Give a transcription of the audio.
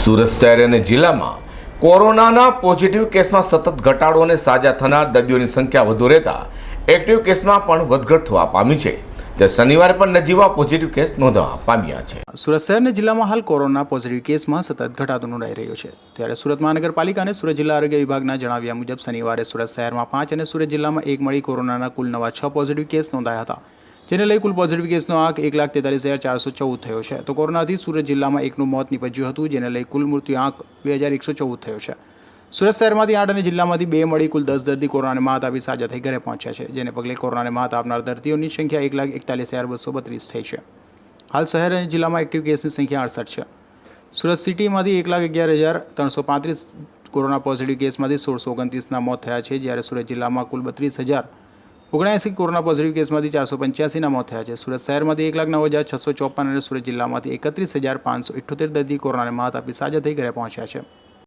સુરત શહેર અને જિલ્લામાં કોરોનાના પોઝિટિવ કેસમાં સતત ઘટાડો અને સાજા થનાર દર્દીઓની સંખ્યા વધુ રહેતા એક્ટિવ કેસમાં પણ વધઘટ થવા પામી છે. ત્યારે શનિવારે પણ નજીવા પોઝિટિવ કેસ નોંધવા પામ્યા છે. સુરત શહેર જિલ્લામાં હાલ કોરોના પોઝિટિવ કેસમાં સતત ઘટાડો નોંધાઈ રહ્યો છે. ત્યારે સુરત મહાનગરપાલિકા અને સુરત જિલ્લા આરોગ્ય વિભાગના જણાવ્યા મુજબ શનિવારે સુરત શહેરમાં પાંચ અને સુરત જિલ્લામાં એક મળી કોરોનાના કુલ નવા છ પોઝિટિવ કેસ નોંધાયા હતા. જેને લઈ કુલ પોઝિટિવ કેસનો આંક એક લાખ તેતાલીસ હજાર ચારસો ચૌદ થયો છે. તો કોરોનાથી સુરત જિલ્લામાં એકનું મોત નીપજ્યું હતું, જેને લઈ કુલ મૃત્યુ આંક બે હજાર એકસો ચૌદ થયો છે. સુરત શહેરમાંથી આઠ અને જિલ્લામાંથી બે મળી કુલ દસ દર્દી કોરોનાને માત આપી સાજા થઈ ઘરે પહોંચ્યા છે, જેને પગલે કોરોનાને માત આપનાર દર્દીઓની સંખ્યા એક લાખ એકતાલીસ હજાર બસો બત્રીસ થઈ છે. હાલ શહેર અને જિલ્લામાં એક્ટિવ કેસની સંખ્યા અડસઠ છે. સુરત સિટીમાંથી એક લાખ અગિયાર હજાર ત્રણસો પાંત્રીસ કોરોના પોઝિટિવ કેસમાંથી સોળસો ઓગણત્રીસના મોત થયા છે, જ્યારે સુરત જિલ્લામાં કુલ બત્રીસ હજાર ઓગણએંસી કોરોના પોઝિટિવ કેસમાંથી ચારસો પંચ્યાસીના મોત થયા છે. સુરત શહેરમાંથી એક લાખ નવ હજાર છસો ચોપન અને સુરત જિલ્લામાંથી એકત્રીસ હજાર પાંચસો ઇઠ્ઠોતેર દર્દી કોરોનાને માત આપી સાજા થઈ ઘરે પહોંચ્યા છે.